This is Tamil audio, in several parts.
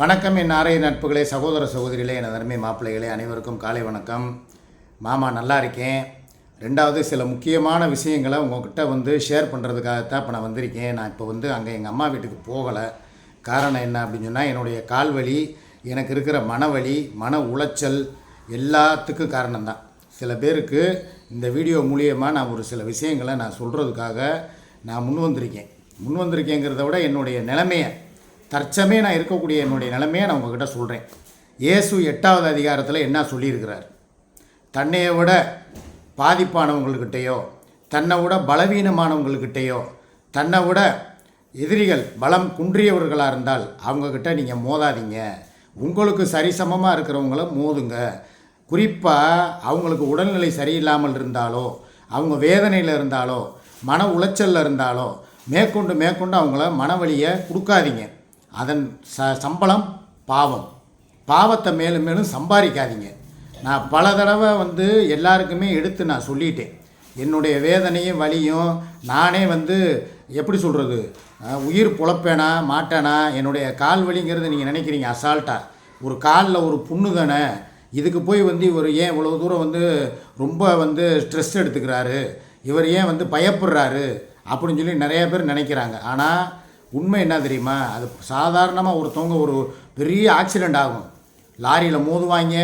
வணக்கம் என் ஆரைய நட்புகளே சகோதர சகோதரிகளே என் அருமை மாப்பிள்ளைகளே அனைவருக்கும் காலை வணக்கம். மாமா நல்லா இருக்கேன். ரெண்டாவது சில முக்கியமான விஷயங்களை உங்ககிட்ட வந்து ஷேர் பண்ணுறதுக்காகத்தான் இப்போ நான் வந்திருக்கேன். நான் இப்போ வந்து அங்கே எங்கள் அம்மா வீட்டுக்கு போகலை. காரணம் என்ன அப்படின்னு சொன்னால் என்னுடைய கால் வலி எனக்கு இருக்கிற மனவலி மன உளைச்சல் எல்லாத்துக்கும் காரணம்தான். சில பேருக்கு இந்த வீடியோ மூலியமாக நான் ஒரு சில விஷயங்களை நான் சொல்கிறதுக்காக நான் முன் வந்திருக்கேன். முன் வந்திருக்கேங்கிறத விட என்னுடைய நிலைமையை தற்சமே நான் இருக்கக்கூடிய என்னுடைய நிலைமையை நான் உங்ககிட்ட சொல்கிறேன் இயேசு எட்டாவது அதிகாரத்தில் என்ன சொல்லியிருக்கிறார்? தன்னையை விட பாதிப்பானவங்கள்கிட்டயோ தன்னை விட பலவீனமானவங்கள்கிட்டயோ தன்னை விட எதிரிகள் பலம் குன்றியவர்களாக இருந்தால் அவங்கக்கிட்ட நீங்கள் மோதாதீங்க. உங்களுக்கு சரிசமமாக இருக்கிறவங்கள மோதுங்க. குறிப்பாக அவங்களுக்கு உடல்நிலை சரியில்லாமல் இருந்தாலோ அவங்க வேதனையில் இருந்தாலோ மன உளைச்சலில் இருந்தாலோ மேற்கொண்டு மேற்கொண்டு அவங்கள மனவழியை கொடுக்காதீங்க. அதன் ச சம்பளம் பாவம். பாவத்தை மேலும் மேலும் சம்பாதிக்காதீங்க. நான் பல தடவை வந்து எல்லாருக்குமே எடுத்து நான் சொல்லிட்டேன். என்னுடைய வேதனையும் வலியும் நானே வந்து எப்படி சொல்கிறது உயிர் புழப்பேனா மாட்டேனா? என்னுடைய கால் வலிங்கிறது நீங்கள் நினைக்கிறீங்க அசால்ட்டாக ஒரு காலில் ஒரு புண்ணு தானே இதுக்கு போய் வந்து இவர் ஏன் இவ்வளோ தூரம் வந்து ரொம்ப வந்து ஸ்ட்ரெஸ் எடுத்துக்கிறாரு? இவர் ஏன் வந்து பயப்படுறாரு? அப்படின்னு சொல்லி நிறைய பேர் நினைக்கிறாங்க. ஆனால் உண்மை என்ன தெரியுமா? அது சாதாரணமாக ஒருத்தவங்க ஒரு பெரிய ஆக்சிடெண்ட் ஆகும். லாரியில் மோதுவாங்க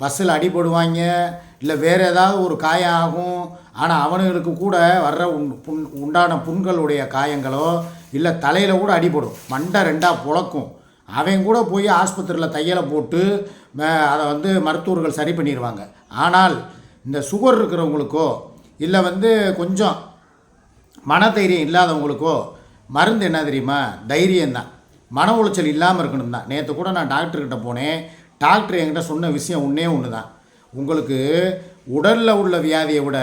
பஸ்ஸில் அடிபடுவாங்க இல்லை வேறு ஏதாவது ஒரு காயம் ஆகும். ஆனால் அவனுங்களுக்கு கூட வர்ற உண் புண் உண்டான புண்களுடைய காயங்களோ இல்லை தலையில் கூட அடிபடும். மண்டை ரெண்டாக புழக்கும். அவன் கூட போய் ஆஸ்பத்திரியில் தையலை போட்டு அதை வந்து மருத்துவர்கள் சரி பண்ணிடுவாங்க ஆனால் இந்த சுகர் இருக்கிறவங்களுக்கோ இல்லை வந்து கொஞ்சம் மனதைரியம் இல்லாதவங்களுக்கோ மருந்து என்ன தெரியுமா? தைரியம்தான். மன உளைச்சல் இல்லாமல் இருக்கணும் தான் நேற்று கூட நான் டாக்டர்கிட்ட போனேன். டாக்டர் என்கிட்ட சொன்ன விஷயம் ஒன்றே ஒன்று தான் உங்களுக்கு உடலில் உள்ள வியாதியை விட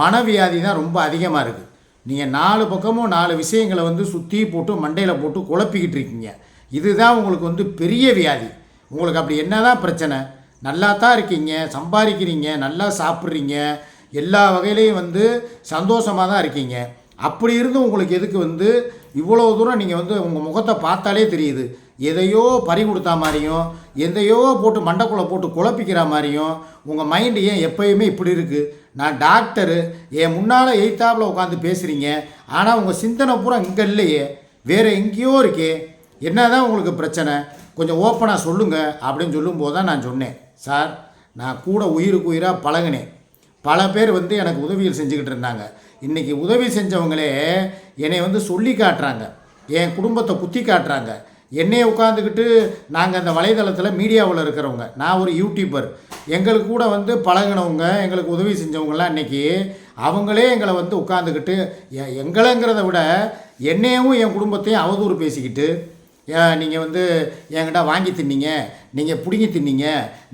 மனவியாதி தான் ரொம்ப அதிகமாக இருக்குது நீங்கள் நாலு பக்கமும் நாலு விஷயங்களை வந்து சுற்றி போட்டு மண்டையில் போட்டு குழப்பிக்கிட்டு இருக்கீங்க. இதுதான் உங்களுக்கு வந்து பெரிய வியாதி. உங்களுக்கு அப்படி என்ன தான் பிரச்சனை? நல்லா தான் இருக்கீங்க சம்பாதிக்கிறீங்க நல்லா சாப்பிட்றீங்க. எல்லா வகையிலையும் வந்து சந்தோஷமாக தான் இருக்கீங்க. அப்படி இருந்து உங்களுக்கு எதுக்கு வந்து இவ்வளோ தூரம் நீங்கள் வந்து உங்கள் முகத்தை பார்த்தாலே தெரியுது. எதையோ பறி கொடுத்தா மாதிரியும் எதையோ போட்டு மண்டைக்குள்ளே போட்டு குழப்பிக்கிற மாதிரியும் உங்கள் மைண்டு ஏன் எப்பயுமே இப்படி இருக்குது நான் டாக்டரு என் முன்னால் எயித்தாப்பில் உட்காந்து பேசுகிறீங்க ஆனால் உங்கள் சிந்தனை பூரா இங்கே இல்லையே. வேறு எங்கேயோ இருக்கே. என்ன தான் உங்களுக்கு பிரச்சனை? கொஞ்சம் ஓப்பனாக சொல்லுங்கள் அப்படின்னு சொல்லும்போது தான் நான் சொன்னேன். சார் நான் கூட உயிருக்கு உயிராக பழகினேன். பல பேர் வந்து எனக்கு உதவிகள் செஞ்சுக்கிட்டு இருந்தாங்க. இன்றைக்கி உதவி செஞ்சவங்களே என்னை வந்து சொல்லி காட்டுறாங்க. என் குடும்பத்தை குத்தி காட்டுறாங்க. என்னையே உட்காந்துக்கிட்டு நாங்கள் அந்த வலைதளத்தில் மீடியாவில் இருக்கிறவங்க. நான் ஒரு யூடியூபர் எங்களுக்கு கூட வந்து பழகினவங்க எங்களுக்கு உதவி செஞ்சவங்கலாம் இன்றைக்கி அவங்களே எங்களை வந்து உட்காந்துக்கிட்டு எ- எங்களைங்கிறத விட என்னையும் என் குடும்பத்தையும் அவதூறு பேசிக்கிட்டு நீங்கள் வந்து என்கிட்ட வாங்கி தின்னீங்க நீங்கள் பிடுங்கி தின்னீங்க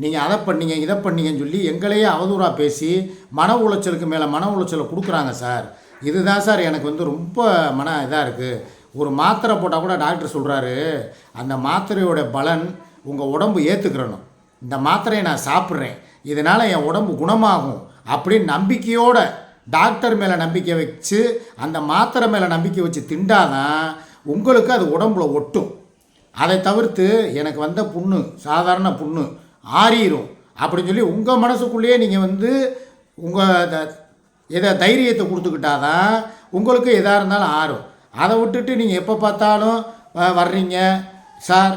நீங்கள் அதை பண்ணீங்க இதை பண்ணீங்கன்னு சொல்லி எங்களையே அவதூறாக பேசி மன உளைச்சலுக்கு மேலே மன உளைச்சலை கொடுக்குறாங்க சார். இதுதான் சார் எனக்கு வந்து ரொம்ப மன இதாக இருக்குது ஒரு மாத்திரை போட்டால் கூட டாக்டர் சொல்கிறாரு அந்த மாத்திரையோட பலன் உங்கள் உடம்பு ஏற்றுக்கிறணும் இந்த மாத்திரையை நான் சாப்பிட்றேன். இதனால் என் உடம்பு குணமாகும் அப்படின்னு நம்பிக்கையோட டாக்டர் மேலே நம்பிக்கை வச்சு அந்த மாத்திரை மேலே நம்பிக்கை வச்சு திண்டாதான் உங்களுக்கு அது உடம்புல ஒட்டும். அதை தவிர்த்து எனக்கு வந்த புண்ணு சாதாரண புண்ணு ஆறிடும் அப்படின்னு சொல்லி உங்கள் மனசுக்குள்ளேயே நீங்கள் வந்து உங்கள் எதை தைரியத்தை கொடுத்துக்கிட்டா தான் உங்களுக்கு எதாக இருந்தாலும் ஆறும். அதை விட்டுட்டு நீங்கள் எப்போ பார்த்தாலும் வர்றீங்க சார்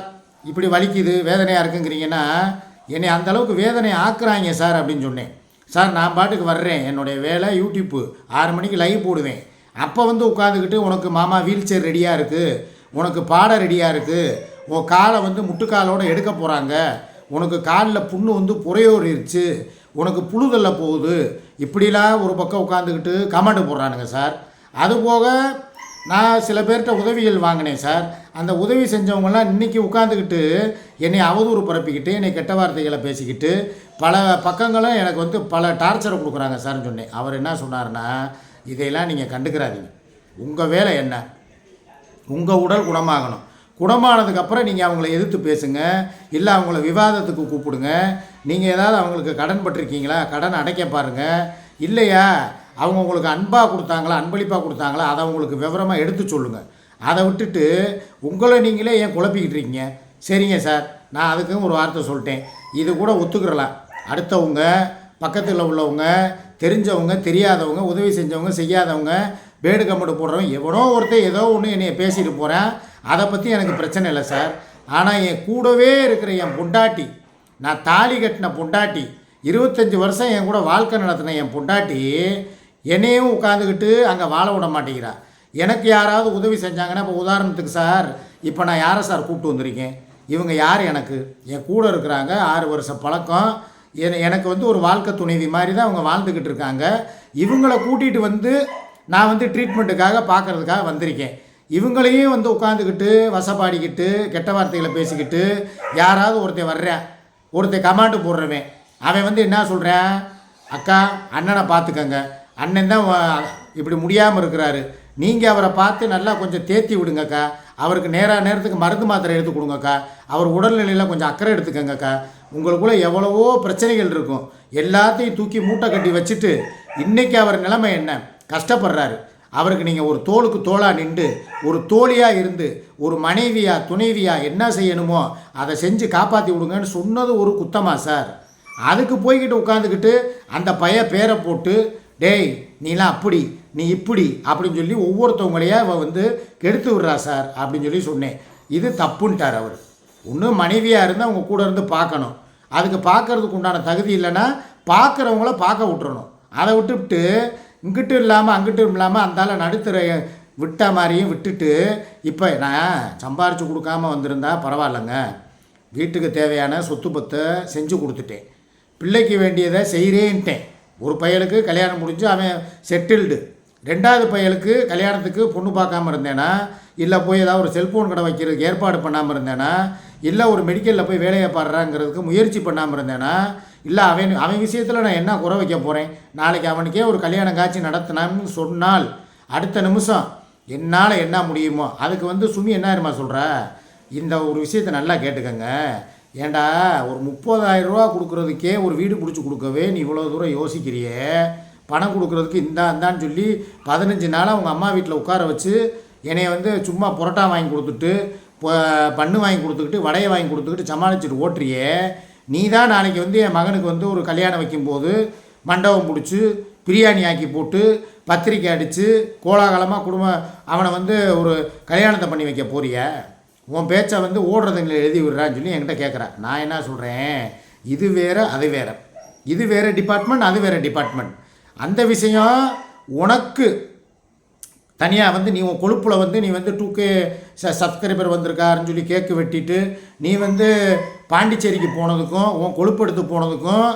இப்படி வலிக்குது வேதனையாக இருக்குங்கிறீங்கன்னா என்னை அந்த அளவுக்கு வேதனை ஆக்குறாங்க சார் அப்படின்னு சொன்னேன். சார் நான் பாட்டுக்கு வர்றேன். என்னுடைய வேலை யூடியூப்பு. ஆறு மணிக்கு லைவ் போடுவேன். அப்போ வந்து உட்காந்துக்கிட்டு உனக்கு மாமா வீல் சேர் ரெடியாக இருக்குது உனக்கு பாட ரெடியாக இருக்குது உன் காலை வந்து முட்டுக்காலோடு எடுக்க போகிறாங்க உனக்கு காலில் புண்ணு வந்து புறையோறிடுச்சு உனக்கு புழுதல்ல போகுது. இப்படிலாம் ஒரு பக்கம் உட்காந்துக்கிட்டு கமெண்ட் போடுறானுங்க சார் அதுபோக நான் சில பேர்கிட்ட உதவிகள் வாங்கினேன் சார் அந்த உதவி செஞ்சவங்கள்லாம் இன்றைக்கி உட்காந்துக்கிட்டு என்னை அவதூறு பரப்பிக்கிட்டு என்னை கெட்ட வார்த்தைகளை பேசிக்கிட்டு பல பக்கங்களும் எனக்கு வந்து பல டார்ச்சரை கொடுக்குறாங்க சார்னு சொன்னேன். அவர் என்ன சொன்னார்னா இதையெல்லாம் நீங்கள் கண்டுக்கிறாதீங்க. உங்கள் வேலை என்ன? உங்கள் உடல் குணமாகணும். குணமானதுக்கப்புறம் நீங்கள் அவங்கள எதிர்த்து பேசுங்க. இல்லை அவங்கள விவாதத்துக்கு கூப்பிடுங்க. நீங்கள் ஏதாவது அவங்களுக்கு கடன் பட்டிருக்கீங்களா? கடன் அடைக்க பாருங்கள் இல்லையா? அவங்க உங்களுக்கு அன்பாக கொடுத்தாங்களா? அன்பளிப்பாக கொடுத்தாங்களா? அதை அவங்களுக்கு விவரமாக எடுத்து சொல்லுங்கள் அதை விட்டுட்டு உங்களை நீங்களே ஏன் குழப்பிக்கிட்டு இருக்கீங்க? சரிங்க சார். நான் அதுக்கும் ஒரு வார்த்தை சொல்லிட்டேன். இது கூட ஒத்துக்கிறலாம். அடுத்தவங்க பக்கத்தில் உள்ளவங்க தெரிஞ்சவங்க தெரியாதவங்க உதவி செஞ்சவங்க செய்யாதவங்க பேடு கம்மடு போடுறவன் எவனோ ஒருத்தர் ஏதோ ஒன்று என்னைய பேசிட்டு போகிறேன் அதை பற்றி எனக்கு பிரச்சனை இல்லை சார். ஆனால் என் கூடவே இருக்கிற என் பொண்டாட்டி நான் தாலி கட்டின பொண்டாட்டி இருபத்தஞ்சி வருஷம் என் கூட வாழ்க்கை நடத்தின என் பொண்டாட்டி என்னையும் உட்காந்துக்கிட்டு அங்கே வாழ விட மாட்டேங்கிறா. எனக்கு யாராவது உதவி செஞ்சாங்கன்னா இப்போ உதாரணத்துக்கு சார் இப்போ நான் யாரை சார் கூப்பிட்டு வந்திருக்கேன்? இவங்க யார் எனக்கு? என் கூட இருக்கிறாங்க ஆறு வருஷம் பழக்கம். என- எனக்கு வந்து ஒரு வாழ்க்கை துணைவி மாதிரி தான் அவங்க வாழ்ந்துக்கிட்டு இருக்காங்க. இவங்கள கூட்டிகிட்டு வந்து நான் வந்து ட்ரீட்மெண்ட்டுக்காக பார்க்கறதுக்காக வந்திருக்கேன். இவங்களையும் வந்து உட்காந்துக்கிட்டு வசப்பாடிக்கிட்டு கெட்ட வார்த்தைகளை பேசிக்கிட்டு யாராவது ஒருத்தன் வர்றேன் ஒருத்தன் கமாண்டு போடுறவன் அவன் வந்து என்ன சொல்கிறேன் அக்கா அண்ணனை பார்த்துக்கங்க. அண்ணன் தான் இப்படி முடியாமல் இருக்கிறாரு. நீங்கள் அவரை பார்த்து நல்லா கொஞ்சம் தேத்தி விடுங்கக்கா. அவருக்கு நேராக நேரத்துக்கு மருந்து மாத்திரை எடுத்து கொடுங்கக்கா. அவர் உடல்நிலையில் கொஞ்சம் அக்கறை எடுத்துக்கங்கக்கா. உங்களுக்குள்ளே எவ்வளவோ பிரச்சனைகள் இருக்கும். எல்லாத்தையும் தூக்கி மூட்டை கட்டி வச்சுட்டு இன்றைக்கி அவர் நிலைமை என்ன? கஷ்டப்படுறாரு. அவருக்கு நீங்கள் ஒரு தோளுக்கு தோளாக நின்று ஒரு தோழியாக இருந்து ஒரு மனைவியாக துணைவியாக என்ன செய்யணுமோ அதை செஞ்சு காப்பாற்றி விடுங்கன்னு சொன்னது ஒரு குத்தமாக சார். அதுக்கு போய்கிட்டு உட்காந்துக்கிட்டு அந்த பைய பேரை போட்டு டேய் நீலாம் அப்படி நீ இப்படி அப்படின்னு சொல்லி ஒவ்வொருத்தவங்களையே அவள் வந்து கெடுத்து விட்றா சார் அப்படின்னு சொல்லி சொன்னேன். இது தப்புன்ட்டார் அவர். இன்னும் மனைவியாக இருந்தால் அவங்க கூட இருந்து பார்க்கணும். அதுக்கு பார்க்கறதுக்கு உண்டான தகுதி இல்லைன்னா பார்க்குறவங்கள பார்க்க விட்டுறணும். அதை விட்டுவிட்டு இங்கிட்டும் இல்லாமல் அங்கிட்டும் இல்லாமல் அந்தால நடுத்தர விட்ட மாதிரியும் விட்டுட்டு இப்போ நான் சம்பாரித்து கொடுக்காம வந்திருந்தா பரவாயில்லைங்க. வீட்டுக்கு தேவையான சொத்து பத்தை செஞ்சு கொடுத்துட்டேன். பிள்ளைக்கு வேண்டியதை செய்கிறேன்ட்டேன் ஒரு பையலுக்கு கல்யாணம் முடிஞ்சு அவன் செட்டில்டு ரெண்டாவது பையலுக்கு கல்யாணத்துக்கு பொண்ணு பார்க்காம இருந்தேன்னா இல்லை போய் ஏதாவது ஒரு செல்ஃபோன் கடை வைக்கிறதுக்கு ஏற்பாடு பண்ணாமல் இருந்தேன்னா இல்லை ஒரு மெடிக்கலில் போய் வேலையை பாடுறாங்கிறதுக்கு முயற்சி பண்ணாமல் இருந்தேன்னா இல்லை அவன் அவன் விஷயத்தில் நான் என்ன குறை வைக்க போகிறேன் நாளைக்கு அவனுக்கே ஒரு கல்யாணம் காட்சி நடத்தினான்னு சொன்னால் அடுத்த நிமிஷம் என்னால் என்ன முடியுமோ அதுக்கு வந்து சுமி என்ன இருமா சொல்கிற இந்த ஒரு விஷயத்தை நல்லா கேட்டுக்கங்க. ஏண்டா ஒரு முப்பதாயிரம் ரூபா கொடுக்குறதுக்கே ஒரு வீடு பிடிச்சி கொடுக்கவே நீ இவ்வளோ தூரம் யோசிக்கிறியே? பணம் கொடுக்குறதுக்கு இந்தா இந்தான்னு சொல்லி பதினஞ்சு நாளாக அவங்க அம்மா வீட்டில் உட்கார வச்சு என்னைய வந்து சும்மா புரோட்டா வாங்கி கொடுத்துட்டு பண்ணு வாங்கி கொடுத்துக்கிட்டு வடையை வாங்கி கொடுத்துக்கிட்டு சமாளிச்சுட்டு ஓட்டுறியே. நீ தான் நாளைக்கு வந்து என் மகனுக்கு வந்து ஒரு கல்யாணம் வைக்கும்போது மண்டபம் பிடிச்சி பிரியாணி ஆக்கி போட்டு பத்திரிக்கை அடித்து கோலாகலமாக குடும்பம் அவனை வந்து ஒரு கல்யாணத்தை பண்ணி வைக்க போறிய. உன் பேச்சை வந்து ஓடுறதுங்களை எழுதி விடுறான்னு சொல்லி என்கிட்ட கேட்குறேன் நான் என்ன சொல்கிறேன் இது வேறு அது வேற. இது வேறு டிபார்ட்மெண்ட் அது வேறு டிபார்ட்மெண்ட் அந்த விஷயம் உனக்கு தனியாக வந்து நீ உன் கொழுப்பில் வந்து நீ வந்து டூ கே ச சப்ஸ்கிரைபர் வந்திருக்காருன்னு சொல்லி கேக்கு வெட்டிட்டு நீ வந்து பாண்டிச்சேரிக்கு போனதுக்கும் உன் கொழுப்பு எடுத்து போனதுக்கும்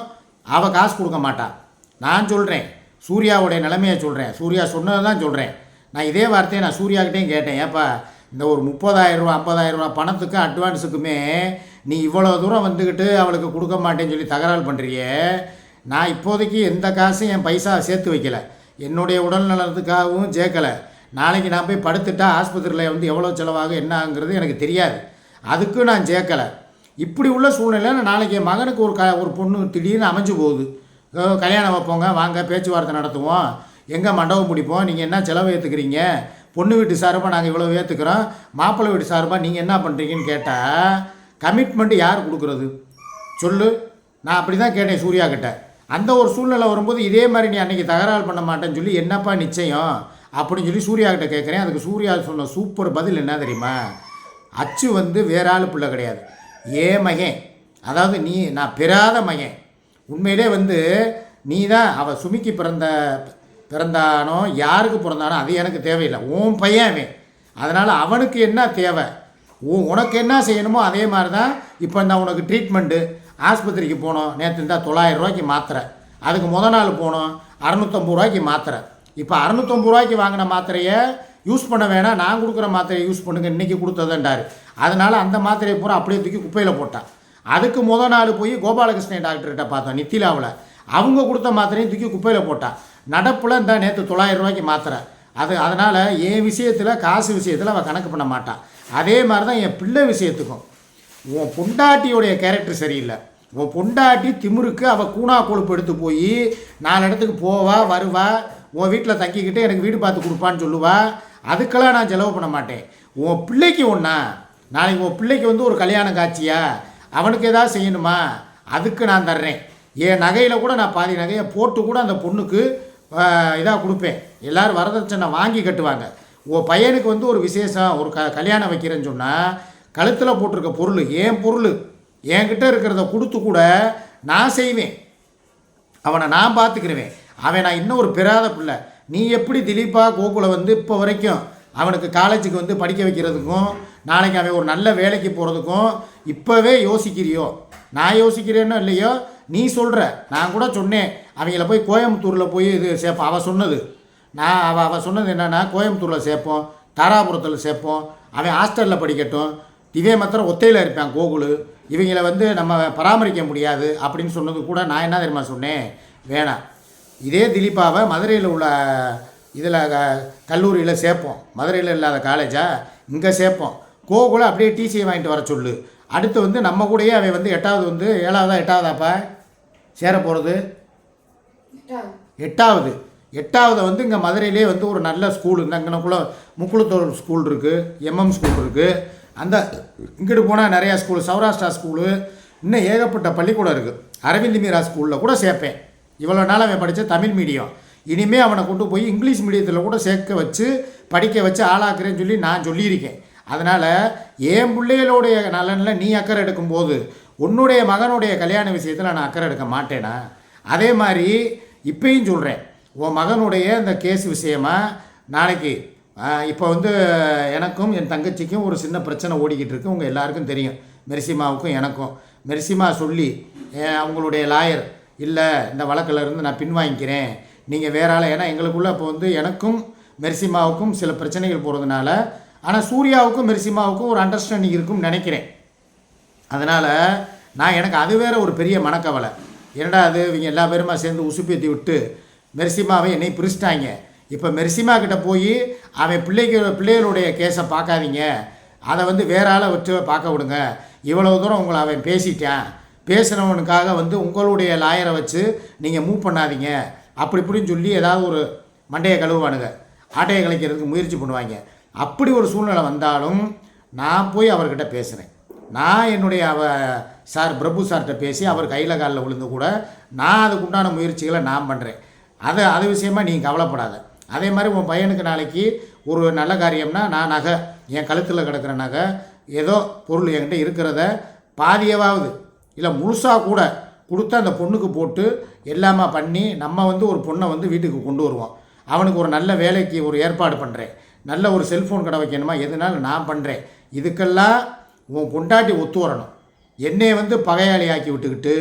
அவள் காசு கொடுக்க மாட்டாள் நான் சொல்கிறேன் சூர்யாவுடைய நிலைமையை சொல்கிறேன் சூர்யா சொன்னதை தான் சொல்கிறேன் நான் இதே வார்த்தையை நான் சூர்யாக்கிட்டேயும் கேட்டேன். ஏப்பா இந்த ஒரு முப்பதாயிரரூவா ரூபா பணத்துக்கு அட்வான்ஸுக்குமே நீ இவ்வளோ தூரம் வந்துக்கிட்டு அவளுக்கு கொடுக்க மாட்டேன்னு சொல்லி தகராறு பண்ணுறியே நான் இப்போதைக்கு எந்த காசும் என் பைசா சேர்த்து வைக்கல. என்னுடைய உடல் நலத்துக்காகவும் சேர்க்கலை. நாளைக்கு நான் போய் படுத்துட்டா ஆஸ்பத்திரியில் வந்து எவ்வளோ செலவாகும் என்னங்கிறது எனக்கு தெரியாது. அதுக்கும் நான் சேர்க்கலை. இப்படி உள்ள சூழ்நிலையில் நாளைக்கு என் மகனுக்கு ஒரு க ஒரு பொண்ணு திடீர்னு அமைஞ்சு போகுது. கல்யாணம் வைப்போங்க வாங்க பேச்சுவார்த்தை நடத்துவோம். எங்கே மண்டபம் பிடிப்போம் நீங்கள் என்ன செலவு ஏற்றுக்கிறீங்க பொண்ணு வீட்டு சார்பாக நாங்கள் இவ்வளோ ஏற்றுக்கிறோம் மாப்பிள்ளை வீட்டு சார்பாக நீங்கள் என்ன பண்ணுறீங்கன்னு கேட்டால் கமிட்மெண்ட்டு யார் கொடுக்குறது? சொல்லு. நான் அப்படி தான் கேட்டேன் சூர்யா கிட்ட. அந்த ஒரு சூழ்நிலை வரும்போது இதே மாதிரி நீ அன்றைக்கி தகராறு பண்ண மாட்டேன்னு சொல்லி என்னப்பா நிச்சயம்? அப்படின்னு சொல்லி சூர்யா கிட்ட கேட்குறேன் அதுக்கு சூர்யா சொன்ன சூப்பர் பதில் என்ன தெரியுமா? அச்சு வந்து வேற ஆள் பிள்ளை கிடையாது. ஏ மகன். அதாவது நீ நான் பெறாத மகன். உண்மையிலே வந்து நீ தான் அவள் சுமிக்கு பிறந்த பிறந்தானோ யாருக்கு பிறந்தானோ அது எனக்கு தேவையில்லை. உன் பையன் அவன். அதனால் அவனுக்கு என்ன தேவை? உ- உனக்கு என்ன செய்யணுமோ அதே மாதிரி தான் இப்போ இந்த உனக்கு ட்ரீட்மெண்ட்டு ஆஸ்பத்திரிக்கு போனோம். நேற்று இருந்தால் தொள்ளாயிரம் ரூபாய்க்கு மாத்திரை. அதுக்கு முத நாள் போனோம். அறநூற்றம்பது ரூபாய்க்கு மாத்திரை. இப்போ அறநூற்றம்பது ரூபாய்க்கு வாங்கின மாத்திரையை யூஸ் பண்ண வேணாம். நான் கொடுக்குற மாத்திரையை யூஸ் பண்ணுங்க. இன்றைக்கி கொடுத்ததுன்றாரு. அதனால் அந்த மாத்திரையை பூரா அப்படியே தூக்கி குப்பையில் போட்டான். அதுக்கு முத நாள் போய் கோபாலகிருஷ்ணன் டாக்டர்கிட்ட பார்த்தோம். நித்திலாவில். அவங்க கொடுத்த மாத்திரையும் தூக்கி குப்பையில் போட்டான். நடப்பில் இந்த நேற்று தொள்ளாயிரம் ரூபாய்க்கு மாத்திரை. அது அதனால் என் விஷயத்தில் காசு விஷயத்தில் அவள் கணக்கு பண்ண மாட்டான். அதே மாதிரி தான் என் பிள்ளை விஷயத்துக்கும். உன் பொண்டாட்டியோடைய கேரக்டர் சரியில்லை. உன் பொண்டாட்டி திமிருக்கு அவள் கூணா கொழுப்பு எடுத்து போய் நாலு இடத்துக்கு போவா வருவா உன் வீட்டில் தங்கிக்கிட்டு எனக்கு வீடு பார்த்து கொடுப்பான்னு சொல்லுவா அதுக்கெல்லாம் நான் செலவு பண்ண மாட்டேன். உன் பிள்ளைக்கு ஒன்றா நாளைக்கு உன் பிள்ளைக்கு வந்து ஒரு கல்யாணம் காட்சியா? அவனுக்கு ஏதாவது செய்யணுமா? அதுக்கு நான் தர்றேன். என் நகையில் கூட நான் பாதி நகையை போட்டு கூட அந்த பொண்ணுக்கு இதாக கொடுப்பேன். எல்லோரும் வரதட்சணை வாங்கி கட்டுவாங்க. உன் பையனுக்கு வந்து ஒரு விசேஷம் ஒரு க கல்யாணம் வைக்கிறேன்னு சொன்னால் கழுத்தில் போட்டிருக்க பொருள் ஏன் பொருள்? என்கிட்ட இருக்கிறத கொடுத்து கூட நான் செய்வேன். அவனை நான் பார்த்துக்கிருவேன். அவன் நான் இன்னும் ஒரு பெறாத பிள்ளை. நீ எப்படி திலீப்பா கோகுலை வந்து இப்போ வரைக்கும் அவனுக்கு காலேஜுக்கு வந்து படிக்க வைக்கிறதுக்கும் நாளைக்கு அவன் ஒரு நல்ல வேலைக்கு போகிறதுக்கும் இப்போவே யோசிக்கிறியோ? நான் யோசிக்கிறேனோ இல்லையோ? நீ சொல்கிற நான் கூட சொன்னேன். அவங்கள போய் கோயம்புத்தூரில் போய் இது சேர்ப்போம். அவள் சொன்னது. நான் அவள் அவள் சொன்னது என்னென்னா கோயம்புத்தூரில் சேர்ப்போம் தாராபுரத்தில் சேர்ப்போம். அவன் ஹாஸ்டலில் படிக்கட்டும். திவே மாத்திரம் ஒத்தையில் இருப்பான் கோகுலு. இவங்கள வந்து நம்ம பராமரிக்க முடியாது அப்படின்னு சொன்னது கூட நான் என்ன தெரியுமா சொன்னேன்? வேணாம். இதே திலீப்பாவை மதுரையில் உள்ள இதில் கல்லூரியில் சேர்ப்போம். மதுரையில் இல்லாத காலேஜா இங்கே சேர்ப்போம். கோகுலை அப்படியே டிசியை வாங்கிட்டு வர சொல்லு. அடுத்து வந்து நம்ம கூடயே அவன் வந்து எட்டாவது வந்து ஏழாவதா எட்டாவதாப்பா? சேர போகிறது எட்டாவது. எட்டாவது. வந்து இங்கே மதுரையிலே வந்து ஒரு நல்ல ஸ்கூல் இந்த அங்கனக்குள்ள முக்குளத்தூர் ஸ்கூல் இருக்குது எம்எம் ஸ்கூல் இருக்குது அந்த இங்கிட்டு போனால் நிறையா ஸ்கூல் சௌராஷ்டிரா ஸ்கூலு இன்னும் ஏகப்பட்ட பள்ளிக்கூடம் இருக்குது அரவிந்த் மீரா ஸ்கூலில் கூட சேர்ப்பேன். இவ்வளோ நாள் அவன் படித்த தமிழ் மீடியம் இனிமேல் அவனை கொண்டு போய் இங்கிலீஷ் மீடியத்தில் கூட சேர்க்க வச்சு படிக்க வச்சு ஆளாக்குறேன்னு சொல்லி நான் சொல்லியிருக்கேன். அதனால் என் பிள்ளைகளுடைய நலனில் நீ அக்கறை எடுக்கும்போது உன்னுடைய மகனுடைய கல்யாண விஷயத்தில் நான் அக்கறை எடுக்க மாட்டேனா? அதே மாதிரி இப்பயும் சொல்கிறேன் உன் மகனுடைய இந்த கேஸ் விஷயமா நாளைக்கு இப்போ வந்து எனக்கும் என் தங்கச்சிக்கும் ஒரு சின்ன பிரச்சனை ஓடிக்கிட்டு இருக்கு. உங்கள் எல்லாருக்கும் தெரியும். மெர்சிமாவுக்கும் எனக்கும். மெர்சிமா சொல்லி "ஏன், அவங்களுடைய லாயர் இல்லை இந்த வழக்கில் இருந்து நான் பின்வாங்கிக்கிறேன். நீங்கள் வேற ஆள். ஏன்னா எங்களுக்குள்ளே இப்போ வந்து எனக்கும் மெர்சிமாவுக்கும் சில பிரச்சனைகள் போகிறதுனால ஆனால் சூர்யாவுக்கும் மெர்சிமாவுக்கும் ஒரு அண்டர்ஸ்டாண்டிங் இருக்கும்னு நினைக்கிறேன். அதனால் நான் எனக்கு அது வேற ஒரு பெரிய மனக்கவலை. என்னடா அது இவங்க எல்லா பேருமா சேர்ந்து உசுப்பேற்றி விட்டு மெர்சிமாவை என்னை பிரிச்சிட்டாங்க. இப்போ மெர்சிமா கிட்ட போய் அவன் பிள்ளைக்கு பிள்ளைகளுடைய கேஸை பார்க்காதீங்க. அதை வந்து வேற ஆளை வச்சு பார்க்க விடுங்க. இவ்வளவு தூரம் உங்களை அவன் பேசிட்டான். பேசுகிறவனுக்காக வந்து உங்களுடைய லாயரை வச்சு நீங்கள் மூவ் பண்ணாதீங்க. அப்படி இப்படின்னு சொல்லி ஏதாவது ஒரு மண்டையை கழுவுவானுங்க. ஆட்டையை கலைக்கிறதுக்கு முயற்சி பண்ணுவாங்க. அப்படி ஒரு சூழ்நிலை வந்தாலும் நான் போய் அவர்கிட்ட பேசுகிறேன் நான் என்னுடைய அவ சார் பிரபு சார்கிட்ட பேசி அவர் கையில் காலில் விழுந்து கூட நான் அதுக்கு உண்டான முயற்சிகளை நான் பண்ணுறேன் அதை அது விஷயமா நீங்கள் கவலைப்படாத. அதே மாதிரி உன் பையனுக்கு நாளைக்கு ஒரு நல்ல காரியம்னா நான் நகை என் கழுத்தில் கிடக்கிற நகை ஏதோ பொருள் என்கிட்ட இருக்கிறத பாதியவாவது இல்லை முழுசாக கூட கொடுத்து அந்த பொண்ணுக்கு போட்டு எல்லாமே பண்ணி நம்ம வந்து ஒரு பொண்ணை வந்து வீட்டுக்கு கொண்டு வருவோம். அவனுக்கு ஒரு நல்ல வேலைக்கு ஒரு ஏற்பாடு பண்ணுறேன் நல்ல ஒரு செல்ஃபோன் கடை வைக்கணுமா எதுனாலும் நான் பண்ணுறேன் இதுக்கெல்லாம் உன் பொண்டாட்டி ஒத்து வரணும். என்னையை வந்து பகையாளி ஆக்கி விட்டுக்கிட்டு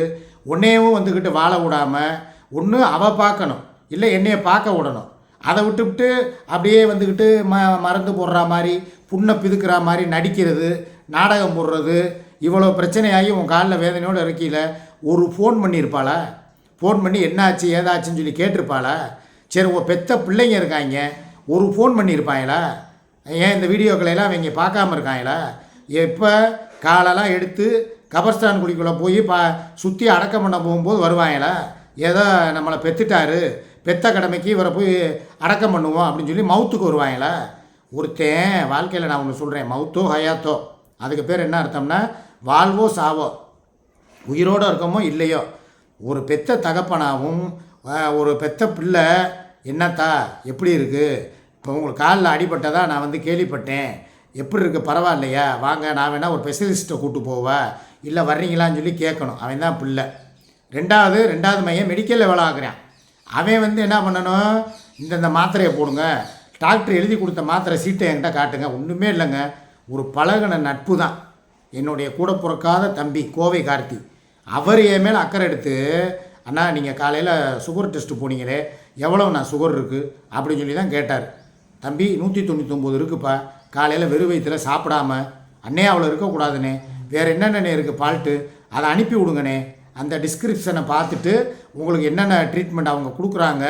உன்னையவும் வந்துக்கிட்டு வாழ விடாமல் ஒன்று அவள் பார்க்கணும் இல்லை என்னையை பார்க்க விடணும். அதை விட்டுவிட்டு அப்படியே வந்துக்கிட்டு ம மறந்து போடுற மாதிரி புண்ணை பிதுக்கிற மாதிரி நடிக்கிறது நாடகம் போடுறது இவ்வளோ பிரச்சனையாகி உன் காலில் வேதனையோடு இருக்கையில் ஒரு ஃபோன் பண்ணியிருப்பாளா? ஃபோன் பண்ணி என்னாச்சு ஏதாச்சுன்னு சொல்லி கேட்டிருப்பாளா? சரி உன் பெத்த பிள்ளைங்க இருக்காங்க ஒரு ஃபோன் பண்ணியிருப்பாங்களா? ஏன் இந்த வீடியோக்களை எல்லாம் அவங்க பார்க்காம இருக்காங்களா? எப்போ காலெல்லாம் எடுத்து கபர்ஸ்தான் குடிக்குள்ளே போய் பா சுற்றி அடக்கம் பண்ண போகும்போது வருவாங்களா? ஏதோ நம்மளை பெத்துட்டாரு பெத்த கடமைக்கு இவரை போய் அடக்கம் பண்ணுவோம் அப்படின்னு சொல்லி மவுத்துக்கு வருவாங்களா. ஒருத்தன் வாழ்க்கையில் நான் ஒன்று சொல்கிறேன் மவுத்தோ ஹயாத்தோ. அதுக்கு பேர் என்ன அர்த்தம்னா வாழ்வோ சாவோ. உயிரோடு இருக்கமோ இல்லையோ. ஒரு பெத்த தகப்பனாகவும் ஒரு பெத்த பிள்ளை என்னத்தா எப்படி இருக்குது இப்போ உங்களுக்கு காலில் அடிபட்டதா நான் வந்து கேள்விப்பட்டேன். எப்படி இருக்குது பரவாயில்லையா? வாங்க நான் வேணால் ஒரு ஸ்பெஷலிஸ்ட்டை கூட்டு போவேன் இல்லை வர்றீங்களான்னு சொல்லி கேட்கணும். அவன் தான் பிள்ளை. ரெண்டாவது ரெண்டாவது மையம் மெடிக்கலில் வேலை ஆகுறான் அவன் வந்து என்ன பண்ணணும்? இந்தந்த மாத்திரையை போடுங்க. டாக்டர் எழுதி கொடுத்த மாத்திரை சீட்டை என்கிட்ட காட்டுங்க. ஒன்றுமே இல்லைங்க. ஒரு பழகின நட்பு தான். என்னுடைய கூட பிறக்காத தம்பி கோவை கார்த்தி. அவர் என் மேலே அக்கறை எடுத்து அண்ணா நீங்கள் காலையில் சுகர் டெஸ்ட்டு போனீங்களே. எவ்வளோ நான் சுகர் இருக்குது அப்படின்னு சொல்லி தான் கேட்டார். தம்பி நூற்றி தொண்ணூத்தொம்பது இருக்குப்பா. காலையில் வெறும் வயிற்றில் சாப்பிடாம அண்ணே அவ்வளோ இருக்கக்கூடாதுண்ணே வேறு என்னென்னண்ணே இருக்குது ஃபால்ட்டு அதை அனுப்பி விடுங்கண்ணே அந்த டிஸ்கிரிப்ஷனை பார்த்துட்டு உங்களுக்கு என்னென்ன ட்ரீட்மெண்ட் அவங்க கொடுக்குறாங்க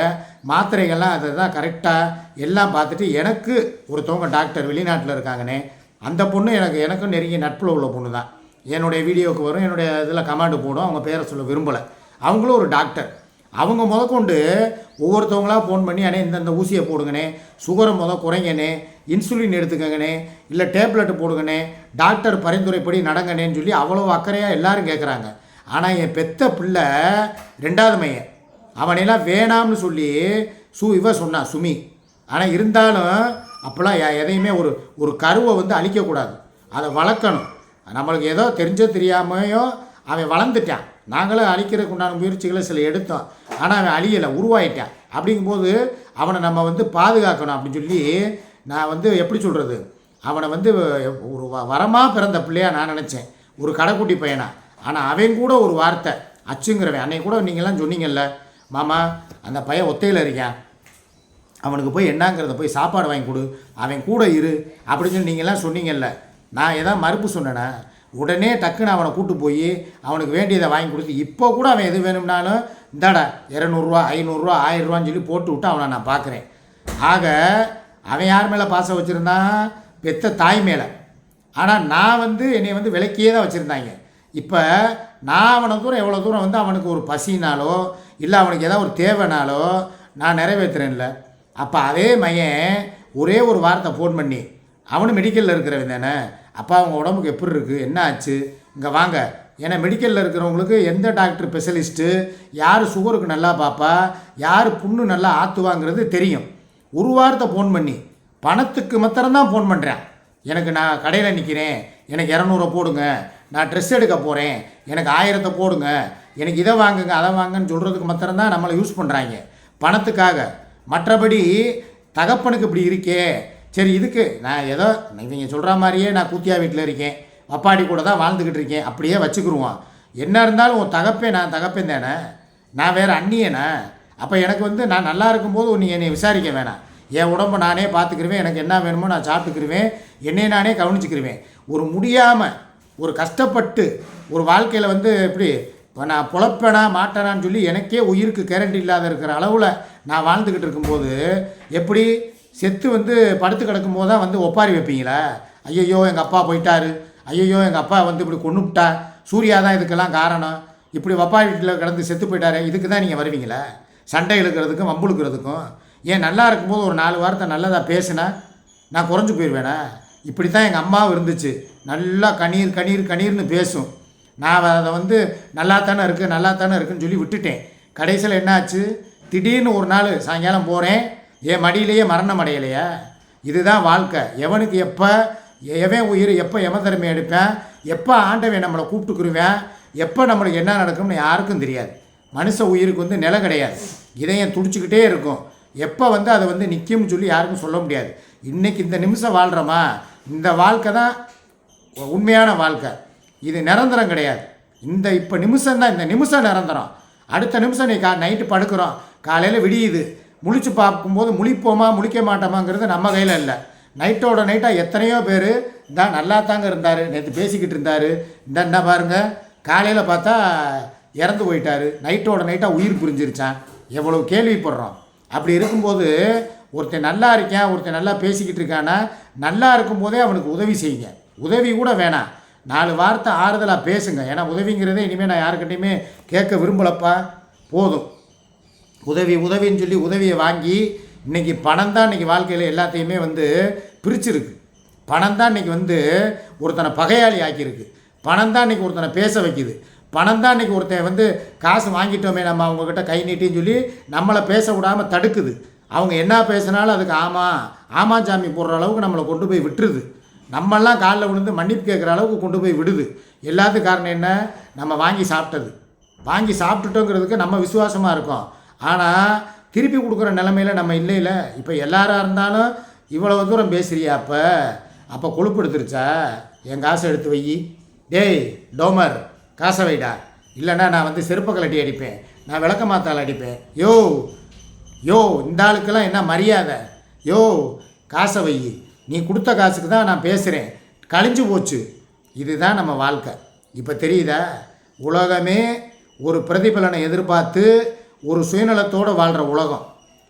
மாத்திரைகள்லாம் அதை தான் கரெக்டாக எல்லாம் பார்த்துட்டு எனக்கு ஒருத்தவங்க டாக்டர் வெளிநாட்டில் இருக்காங்கண்ணே அந்த பொண்ணு எனக்கு எனக்கும் நெருங்கிய நட்பில் உள்ள பொண்ணு தான் என்னுடைய வீடியோவுக்கு வரும் என்னுடைய இதில் கமாண்டு போடும் அவங்க பேரை சொல்ல விரும்பலை. அவங்களும் ஒரு டாக்டர் அவங்க முதற்கொண்டு ஒவ்வொருத்தவங்களா ஃபோன் பண்ணி அண்ணே இந்தந்த ஊசியை போடுங்கண்ணே சுகரை முத குறைங்கண்ணே இன்சுலின் எடுத்துக்கங்கண்ணே இல்லை டேப்லெட் போடுங்கண்ணே டாக்டர் பரிந்துரைப்படி நடங்கண்ணேன்னு சொல்லி அவ்வளோ அக்கறையாக எல்லோரும் கேட்குறாங்க ஆனால் என் பெத்த பிள்ளை ரெண்டாவது மையன். அவனையெல்லாம் வேணாம்னு சொல்லி சு இவ சொன்னான் சுமி. ஆனால் இருந்தாலும் அப்போல்லாம் எதையுமே ஒரு ஒரு கருவை வந்து அழிக்கக்கூடாது அதை வளர்க்கணும். நம்மளுக்கு ஏதோ தெரிஞ்சோ தெரியாமையோ அவன் வளர்ந்துட்டான். நாங்களும் அழிக்கிறதுக்கு உண்டான முயற்சிகளை சில எடுத்தோம். ஆனால் அவன் அழியலை உருவாயிட்டான். அப்படிங்கும்போது அவனை நம்ம வந்து பாதுகாக்கணும் அப்படின்னு சொல்லி நான் வந்து எப்படி சொல்கிறது அவனை வந்து ஒரு வ- பிறந்த பிள்ளையாக நான் நினச்சேன். ஒரு கடைக்குட்டி பையனா. ஆனால் அவன் கூட ஒரு வார்த்தை. அச்சுங்கிறவன். அன்னைக்கு கூட நீங்கள்லாம் சொன்னீங்கல்ல மாமா அந்த பையன் ஒத்தையில் இருக்கான் அவனுக்கு போய் என்னங்கிறத போய் சாப்பாடு வாங்கி கொடு. அவன் கூட இரு. அப்படின்னு சொல்லி நீங்கள்லாம் சொன்னீங்கல்ல. நான் எதாவது மறுப்பு சொன்னேன்னா உடனே டக்குன்னு அவனை கூட்டு போய் அவனுக்கு வேண்டியதை வாங்கி கொடுத்து இப்போ கூட அவன் எது வேணும்னாலும் இந்தாடா இரநூறுவா ஐநூறுரூவா ஆயிரரூவான்னு சொல்லி போட்டு விட்டு அவனை நான் பார்க்குறேன். ஆக அவன் யார் மேலே பாசம் வச்சுருந்தான்? பெத்த தாய் மேலே. ஆனால் நான் வந்து என்னை வந்து விலக்கியே தான் வச்சுருந்தாங்க. இப்போ நான் அவனை தூரம் எவ்வளோ தூரம் வந்து அவனுக்கு ஒரு பசினாலோ இல்லை அவனுக்கு ஏதாவது ஒரு தேவைனாலோ நான் நிறைவேற்றுறேன்ல. அப்போ அதே மையன் ஒரே ஒரு வார்த்தை ஃபோன் பண்ணி அவனும் மெடிக்கலில் இருக்கிறவன் தானே? அப்பா அவங்க உடம்புக்கு எப்படி இருக்குது என்ன ஆச்சு? இங்கே வாங்க. ஏன்னா மெடிக்கலில் இருக்கிறவங்களுக்கு எந்த டாக்டர் ஸ்பெஷலிஸ்ட்டு யார் சுகருக்கு நல்லா பார்ப்பா யார் புண்ணு நல்லா ஆற்றுவாங்கிறது தெரியும். ஒரு வாரத்தை ஃபோன் பண்ணி பணத்துக்கு மாத்திரம்தான் ஃபோன் பண்ணுறேன் எனக்கு நான் கடையில் நிற்கிறேன் எனக்கு இரநூறுவா போடுங்க. நான் ட்ரெஸ் எடுக்க போகிறேன் எனக்கு ஆயிரத்தை போடுங்க. எனக்கு இதை வாங்குங்க அதை வாங்கன்னு சொல்கிறதுக்கு மாத்திரம்தான் நம்மளை யூஸ் பண்ணுறாங்க பணத்துக்காக. மற்றபடி தகப்பனுக்கு இப்படி இருக்கே. சரி இதுக்கு நான் ஏதோ இவங்க சொல்கிற மாதிரியே நான் கூத்தியா வீட்டில் இருக்கேன். அப்பாடி கூட தான் வாழ்ந்துக்கிட்டு இருக்கேன். அப்படியே வச்சுக்கிருவான். என்ன இருந்தாலும் உன் தகப்பே நான் தகப்பேன் தானே? நான் வேறு அண்ணியேனா அப்போ எனக்கு வந்து நான் நல்லா இருக்கும்போது நீ என்னை விசாரிக்க வேணாம். என் உடம்பை நானே பார்த்துக்கிருவேன். எனக்கு என்ன வேணுமோ நான் சாப்பிட்டுக்கிருவேன். என்னை நானே கவனிச்சுக்கிருவேன். ஒரு முடியாமல் ஒரு கஷ்டப்பட்டு ஒரு வாழ்க்கையில் வந்து எப்படி இப்போ நான் புலப்பேனா மாட்டேனான்னு சொல்லி எனக்கே உயிருக்கு கேரண்டி இல்லாத இருக்கிற அளவில் நான் வாழ்ந்துக்கிட்டு இருக்கும்போது எப்படி செத்து வந்து படுத்து கிடக்கும்போது தான் வந்து ஒப்பாரி வைப்பீங்களா? ஐயையோ எங்கள் அப்பா போயிட்டாரு. ஐயையோ எங்கள் அப்பா வந்து இப்படி கொன்னுப்ட்டா சூர்யா தான் இதுக்கெல்லாம் காரணம். இப்படி ஒப்பாரி வீட்டில் கிடந்து செத்து போயிட்டாரு இதுக்கு தான் நீங்கள் வருவீங்களா? சண்டை இழுக்கிறதுக்கும் வம்பு இழுக்கிறதுக்கும். ஏன் நல்லா இருக்கும்போது ஒரு நாலு வாரத்தை நல்லதாக பேசுனா நான் குறைஞ்சு போயிடுவேனா இப்படி தான் எங்கள் அம்மாவும் இருந்துச்சு. நல்லா கணீர் கணீர் கணீர்னு பேசும். நான் அதை வந்து நல்லா தானே இருக்குது நல்லா தானே இருக்குன்னு சொல்லி விட்டுட்டேன். கடைசியில் என்னாச்சு? திடீர்னு ஒரு நாள் சாயங்காலம் போகிறேன் என் மடியிலேயே மரணம் அடையலையா? இதுதான் வாழ்க்கை. எவனுக்கு எப்போ எவன் உயிர் எப்போ எம திறமை எடுப்பேன்? எப்போ ஆண்டவன் நம்மளை கூப்பிட்டுக்குருவேன்? எப்போ நம்மளுக்கு என்ன நடக்கும்னு யாருக்கும் தெரியாது. மனுஷ உயிருக்கு வந்து நிலை கிடையாது. இதயம் துடிச்சிக்கிட்டே இருக்கும். எப்போ வந்து அதை வந்து நிற்கும்னு சொல்லி யாருக்கும் சொல்ல முடியாது. இன்றைக்கி இந்த நிமிஷம் வாழ்கிறோமா இந்த வாழ்க்கை தான் உண்மையான வாழ்க்கை. இது நிரந்தரம் கிடையாது. இந்த இப்போ நிமிஷம் தான் இந்த நிமிஷம் நிரந்தரம். அடுத்த நிமிஷம் நீ கா நைட்டு படுக்கிறோம். காலையில் விடியுது. முழிச்சு பார்க்கும்போது முழிப்போமா முழிக்க மாட்டோமாங்கிறது நம்ம கையில் இல்லை. நைட்டோட நைட்டாக எத்தனையோ பேர் தான் நல்லா தாங்க இருந்தார். நேற்று பேசிக்கிட்டு இருந்தார். இந்த என்ன பாருங்க. காலையில் பார்த்தா இறந்து போயிட்டார். நைட்டோட நைட்டாக உயிர் புரிஞ்சிருச்சான் எவ்வளோ கேள்விப்படுறோம். அப்படி இருக்கும்போது ஒருத்தன் நல்லா இருக்கேன் ஒருத்தன் நல்லா பேசிக்கிட்டு இருக்கானா நல்லா இருக்கும்போதே அவனுக்கு உதவி செய்யுங்க. உதவி கூட வேணாம். நாலு வார்த்தை ஆறுதலாக பேசுங்க. ஏன்னா உதவிங்கிறதே இனிமேல் நான் யாருக்கிட்டையுமே கேட்க விரும்பலப்பா. போதும். உதவி உதவின்னு சொல்லி உதவியை வாங்கி இன்றைக்கி பணம் தான் இன்றைக்கி வாழ்க்கையில் எல்லாத்தையுமே வந்து பிரிச்சிருக்கு. பணம் தான் இன்றைக்கி வந்து ஒருத்தனை பகையாளி ஆக்கியிருக்கு. பணம் தான் இன்றைக்கி ஒருத்தனை பேச வைக்குது. பணம் தான் இன்றைக்கி ஒருத்தன் வந்து காசு வாங்கிட்டோமே நம்ம அவங்கக்கிட்ட கை நீட்டின்னு சொல்லி நம்மளை பேச விடாமல் தடுக்குது. அவங்க என்ன பேசினாலும் அதுக்கு ஆமாம் ஆமா சாமி போடுற அளவுக்கு நம்மளை கொண்டு போய் விட்டுருது. நம்மெல்லாம் காலில் விழுந்து மன்னிப்பு கேட்குற அளவுக்கு கொண்டு போய் விடுது. எல்லாத்துக்கும் காரணம் என்ன? நம்ம வாங்கி சாப்பிட்டது. வாங்கி சாப்பிட்டுட்டோங்கிறதுக்கு நம்ம விசுவாசமாக இருக்கோம். ஆனால் திருப்பி கொடுக்குற நிலமையில நம்ம இல்லைல்ல இப்போ எல்லாராக இருந்தாலும் இவ்வளோ தூரம் பேசுகிறியா அப்போ? அப்போ கொழுப்பு எடுத்துருச்சா என் காசை எடுத்து வை. டேய் டோமர் காசை வைடா. இல்லைன்னா நான் வந்து செருப்பை கலட்டி அடிப்பேன். நான் விளக்க மாத்தால் அடிப்பேன். யோ யோ இந்த ஆளுக்கெல்லாம் என்ன மரியாதை? யோ காசை வை. நீ கொடுத்த காசுக்கு தான் நான் பேசுகிறேன் கழிஞ்சு போச்சு. இதுதான் நம்ம வாழ்க்கை. இப்போ தெரியுதா? உலகமே ஒரு பிரதிபலனை எதிர்பார்த்து ஒரு சுயநலத்தோடு வாழ்கிற உலகம்.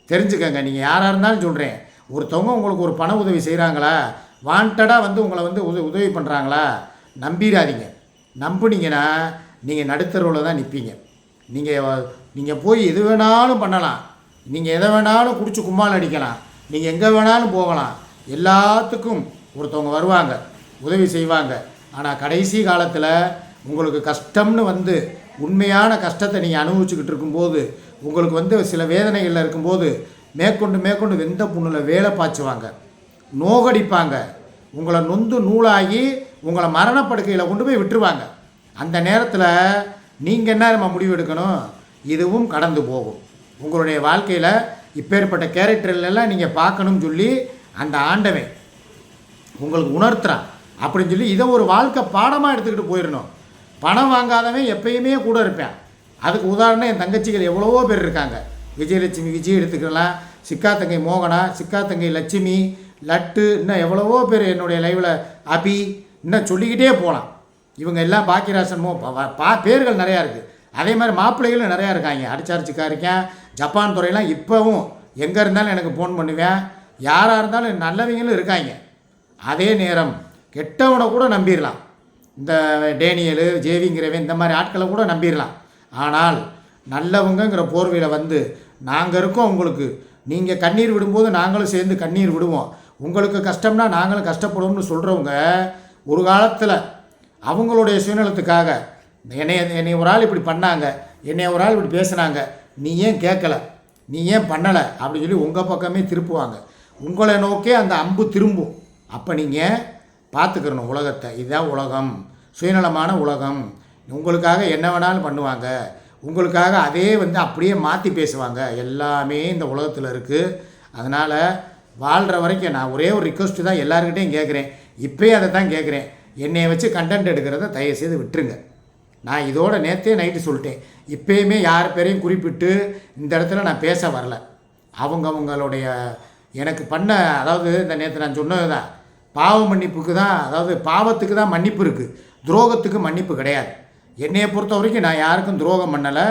தெரிஞ்சுக்கங்க நீங்கள் யாராக இருந்தாலும் சொல்கிறேன் ஒருத்தவங்க உங்களுக்கு ஒரு பண உதவி செய்கிறாங்களா வாண்டடாக வந்து உங்களை வந்து உதவி உதவி பண்ணுறாங்களா நம்பிடாதீங்க நம்புனீங்கன்னா நீங்கள் நடுத்தருவில் தான் நிற்பீங்க நீங்கள் நீங்கள் போய் எது வேணாலும் பண்ணலாம். நீங்கள் எதை வேணாலும் குடிச்சு கும்மால் அடிக்கலாம். நீங்கள் எங்கே வேணாலும் போகலாம். எல்லாத்துக்கும் ஒருத்தவங்க வருவாங்க உதவி செய்வாங்க. ஆனால் கடைசி காலத்தில் உங்களுக்கு கஷ்டம்னு வந்து உண்மையான கஷ்டத்தை நீங்கள் அனுபவிச்சுக்கிட்டு இருக்கும்போது உங்களுக்கு வந்து சில வேதனைகளில் இருக்கும்போது மேற்கொண்டு மேற்கொண்டு வெந்த புண்ணில் வேலை பாய்ச்சுவாங்க. நோகடிப்பாங்க. உங்களை நொந்து நூலாகி உங்களை மரணப்படுக்கையில் கொண்டு போய் விட்டுருவாங்க. அந்த நேரத்தில் நீங்கள் என்ன நம்ம முடிவு எடுக்கணும்? இதுவும் கடந்து போகும். உங்களுடைய வாழ்க்கையில் இப்பேற்பட்ட கேரக்டர்லாம் நீங்கள் பார்க்கணும்னு சொல்லி அந்த ஆண்டவன் உங்களுக்கு உணர்த்துறான். அப்படின்னு சொல்லி இதை ஒரு வாழ்க்கை பாடமாக எடுத்துக்கிட்டு போயிடணும். பணம் வாங்காதவன் எப்பயுமே கூட இருப்பேன். அதுக்கு உதாரணம் என் தங்கச்சிகள் எவ்வளவோ பேர் இருக்காங்க. விஜயலட்சுமி விஜய் எடுத்துக்கலாம். சிக்கா தங்கை மோகனா சிக்கா தங்கை லட்சுமி லட்டு இன்னும் எவ்வளவோ பேர் என்னுடைய லைவில் அபி இன்னும் சொல்லிக்கிட்டே போகலாம் இவங்க எல்லாம் பாக்கியராசன் மோ பா பேர்கள் நிறையா இருக்குது அதே மாதிரி மாப்பிள்ளைகளும் நிறையா இருக்காங்க. அடிச்சாரிச்சிக்கா இருக்கேன். ஜப்பான் துறையெல்லாம் இப்போவும் எங்கே இருந்தாலும் எனக்கு ஃபோன் பண்ணுவேன். யாராக இருந்தாலும் நல்லவங்களும் இருக்காங்க. அதே நேரம் கெட்டவனை கூட நம்பிடலாம் இந்த டேனியலு ஜேவிங்கிறவன் இந்த மாதிரி ஆட்களை கூட நம்பிடலாம் ஆனால் நல்லவங்கங்கிற போர்வையில் வந்து நாங்கள் இருக்கோம் உங்களுக்கு. நீங்கள் கண்ணீர் விடும்போது நாங்களும் சேர்ந்து கண்ணீர் விடுவோம். உங்களுக்கு கஷ்டம்னா நாங்களும் கஷ்டப்படுவோம்னு சொல்கிறவங்க ஒரு காலத்தில் அவங்களுடைய சுயநலத்துக்காக என்னை என்னை ஒரு ஆள் இப்படி பண்ணாங்க. என்னை ஒரு ஆள் இப்படி பேசுனாங்க. நீ ஏன் கேட்கல? நீ ஏன் பண்ணலை? அப்படின்னு சொல்லி உங்கள் பக்கமே திருப்புவாங்க. உங்களை நோக்கே அந்த அம்பு திரும்பும். அப்போ நீங்கள் பார்த்துக்கிறணும் உலகத்தை. இதுதான் உலகம். சுயநலமான உலகம். உங்களுக்காக என்ன வேணாலும் பண்ணுவாங்க. உங்களுக்காக அதே வந்து அப்படியே மாற்றி பேசுவாங்க. எல்லாமே இந்த உலகத்தில் இருக்குது அதனால் வாழ்கிற வரைக்கும் நான் ஒரே ஒரு ரிக்வஸ்ட்டு தான் எல்லாருக்கிட்டையும் கேட்குறேன். இப்போயும் அதை தான் கேட்குறேன். என்னை வச்சு கண்டென்ட் எடுக்கிறத தயவு செய்து விட்டுருங்க. நான் இதோட நேற்றே நைட்டு சொல்லிட்டேன். இப்போயுமே யார் பேரையும் குறிப்பிட்டு இந்த இடத்துல நான் பேச வரல. அவங்க அவங்களுடைய எனக்கு பண்ண அதாவது இந்த நேற்று நான் சொன்னது தான் பாவ மன்னிப்புக்கு தான் அதாவது பாவத்துக்கு தான் மன்னிப்பு இருக்குது துரோகத்துக்கு மன்னிப்பு கிடையாது. என்னையை பொறுத்த வரைக்கும் நான் யாருக்கும் துரோகம் பண்ணலை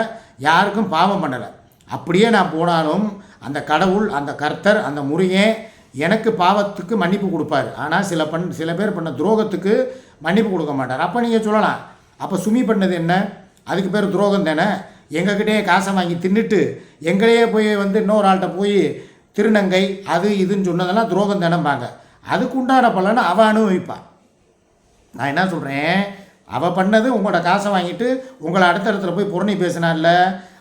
யாருக்கும் பாவம் பண்ணலை. அப்படியே நான் போனாலும் அந்த கடவுள் அந்த கர்த்தர் அந்த முருகன் எனக்கு பாவத்துக்கு மன்னிப்பு கொடுப்பாரு. ஆனால் சில பண் சில பேர் பண்ண துரோகத்துக்கு மன்னிப்பு கொடுக்க மாட்டார். அப்போ நீங்கள் சொல்லலாம் அப்போ சுமி பண்ணது என்ன? அதுக்கு பேர் துரோகம் தானே? எங்ககிட்டயே காசை வாங்கி தின்னுட்டு எங்களையே போய் வந்து இன்னொரு ஆள்கிட்ட போய் திருநங்கை அது இதுன்னு சொன்னதெல்லாம் துரோகம் தானம்பாங்க. அதுக்கு உண்டான பலனை அவள் அனுபவிப்பாள் நான் என்ன சொல்கிறேன் அவள் பண்ணது உங்களோட காசை வாங்கிட்டு உங்களை அடுத்த இடத்துல போய் புறணி பேசினால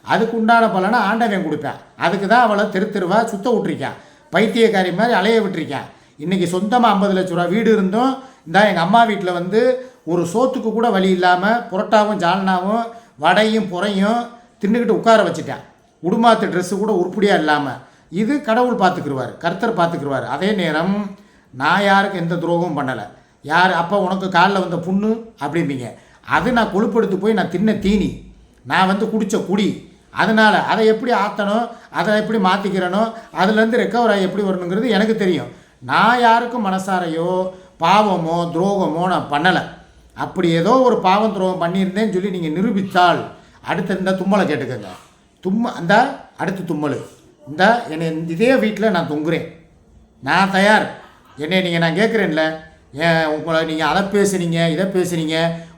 அதுக்கு உண்டான பலனை ஆண்டவன் கொடுப்பேன் அதுக்கு தான் அவளை தெரு தெருவா சுத்த விட்டுருக்கேன் பைத்தியக்காரி மாதிரி அலைய விட்டுருக்கேன் இன்றைக்கி சொந்தமாக ஐம்பது லட்ச ரூபா வீடு இருந்தும் இந்த எங்கள் அம்மா வீட்டில் வந்து ஒரு சோத்துக்கு கூட வழி இல்லாமல் புரட்டாவும் ஜால்னாவும் வடையும் புறையும் தின்னுக்கிட்டு உட்கார வச்சுட்டேன். உடுமாத்து ட்ரெஸ்ஸு கூட உருப்படியாக இல்லாமல் இது கடவுள் பார்த்துக்கிருவார் கர்த்தர் பார்த்துக்குருவார் அதே நேரம் நான் யாருக்கு எந்த துரோகமும் பண்ணலை. யார் அப்போ உனக்கு காலில் வந்த புண்ணு அப்படிம்பீங்க. அது நான் கொழுப்பெடுத்து போய் நான் தின்ன தீனி. நான் வந்து குடித்த குடி. அதனால் அதை எப்படி ஆற்றணும் அதை எப்படி மாற்றிக்கிறனோ அதுலேருந்து ரெக்கவர் ஆகி எப்படி வரணுங்கிறது எனக்கு தெரியும். நான் யாருக்கும் மனசாரையோ பாவமோ துரோகமோ நான் பண்ணலை. அப்படி ஏதோ ஒரு பாவம் துரோகம் பண்ணியிருந்தேன்னு சொல்லி நீங்கள் நிரூபித்தால் அடுத்த இந்த தும்மலை கேட்டுக்கோங்க. தும்ம அந்த அடுத்து தும்மல். இந்த என்னை இதே வீட்டில் நான் தொங்குறேன். நான் தயார். என்னை நீங்கள் நான் கேட்குறேன்ல. ஏன் உங்களை நீங்கள் அதை பேசுனீங்க இதை பேசுனீங்க.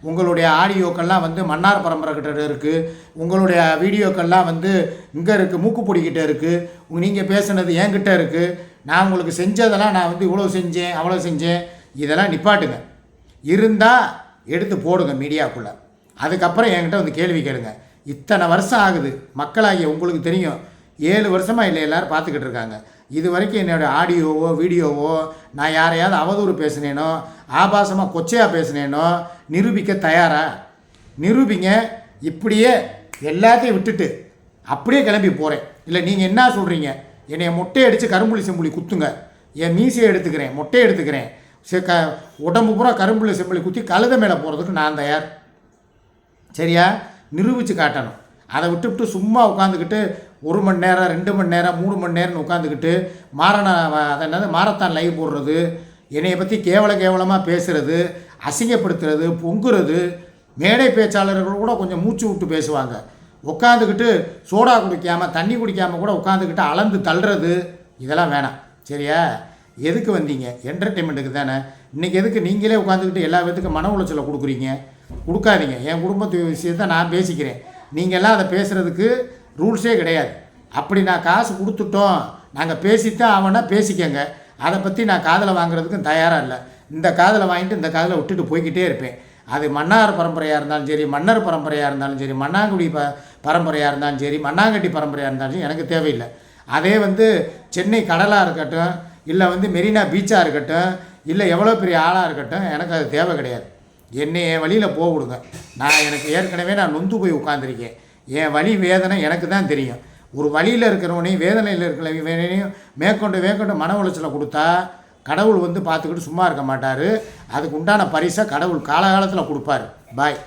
உங்களுடைய ஆடியோக்கள்லாம் வந்து மன்னார் பரம்பரை கிட்ட இருக்குது உங்களுடைய வீடியோக்கள்லாம் வந்து இங்கே இருக்குது மூக்குப்பொடிக்கிட்ட இருக்குது நீங்கள் பேசுனது என்கிட்ட இருக்குது நான் உங்களுக்கு செஞ்சதெல்லாம் நான் வந்து இவ்வளோ செஞ்சேன் அவ்வளோ செஞ்சேன். இதெல்லாம் நிப்பாட்டுங்க. இருந்தால் எடுத்து போடுங்க மீடியாக்குள்ளே. அதுக்கப்புறம் என்கிட்ட வந்து கேள்வி கேளுங்க. இத்தனை வருஷம் ஆகுது. மக்களாகிய உங்களுக்கு தெரியும். ஏழு வருஷமாக இல்லை எல்லோரும் பார்த்துக்கிட்டு இருக்காங்க. இது வரைக்கும் என்னோடய ஆடியோவோ வீடியோவோ நான் யாரையாவது அவதூறு பேசுனேனோ ஆபாசமாக கொச்சையாக பேசுனேனோ நிரூபிக்க தயாரா? நிரூபிங்க இப்படியே எல்லாத்தையும் விட்டுட்டு அப்படியே கிளம்பி போகிறேன் இல்லை நீங்கள் என்ன சொல்கிறீங்க என்னை மொட்டை அடித்து கரும்புள்ளி செம்புளி குத்துங்க. என் மீசையை எடுத்துக்கிறேன் மொட்டையை எடுத்துக்கிறேன். சே க உடம்பு பூரா கரும்புள்ள செம்புளி குத்தி கழுத மேலே போகிறதுக்கு நான் தயார். சரியா? நிரூபித்து காட்டணும். அதை விட்டுவிட்டு சும்மா உட்காந்துக்கிட்டு ஒரு மணி நேரம் ரெண்டு மணி நேரம் மூணு மணி நேரம்னு உட்காந்துக்கிட்டு மாரண அதை என்னது மாரத்தான் லைவ் போடுறது என்னையை பற்றி கேவல கேவலமாக பேசுகிறது அசிங்கப்படுத்துறது பொங்குறது மேடை பேச்சாளர்கள் கூட கொஞ்சம் மூச்சு விட்டு பேசுவாங்க. உட்காந்துக்கிட்டு சோடா குடிக்காமல் தண்ணி குடிக்காமல் கூட உட்காந்துக்கிட்டு அளந்து தள்ளுறது இதெல்லாம் வேணாம். சரியா? எதுக்கு வந்தீங்க? என்டர்டெயின்மெண்ட்டுக்கு தானே. இன்றைக்கி எதுக்கு நீங்களே உட்காந்துக்கிட்டு எல்லா பேத்துக்கும் மன உளைச்சலை கொடுக்குறீங்க? கொடுக்காதீங்க. என் குடும்பத்து விஷயத்தை நான் பேசிக்கிறேன். நீங்கள்லாம் அதை பேசுகிறதுக்கு ரூல்ஸே கிடையாது. அப்படி நான் காசு கொடுத்துட்டோம். நாங்கள் பேசித்தான் அவனா பேசிக்கங்க. அதை பற்றி நான் காதில் வாங்குறதுக்கும் தயாராக இல்லை. இந்த காதில் வாங்கிட்டு இந்த காதில் விட்டுட்டு போய்கிட்டே இருப்பேன். அது மன்னார் பரம்பரையாக இருந்தாலும் சரி மன்னர் பரம்பரையாக இருந்தாலும் சரி மன்னாங்குடி ப பரம்பரையாக இருந்தாலும் சரி மண்ணாங்கட்டி பரம்பரையாக இருந்தாலும் சரி எனக்கு தேவையில்லை. அதே வந்து சென்னை கடலாக இருக்கட்டும் இல்லை வந்து மெரினா பீச்சாக இருக்கட்டும் இல்லை எவ்வளோ பெரிய ஆளாக இருக்கட்டும் எனக்கு அது தேவை கிடையாது. என்னை என் வழியில் போக விடுங்க. நான் எனக்கு ஏற்கனவே நான் நொந்து போய் உட்காந்துருக்கேன் என் வழி வேதனை எனக்கு தான் தெரியும். ஒரு வழியில் இருக்கிறவனையும் வேதனையில் இருக்கிறவனையும் மேற்கொண்டு மேற்கொண்டு மன உளைச்சலை கொடுத்தா கடவுள் வந்து பார்த்துக்கிட்டு சும்மா இருக்க மாட்டார். அதுக்கு உண்டான பரிசை கடவுள் காலகாலத்தில் கொடுப்பாரு. பாய்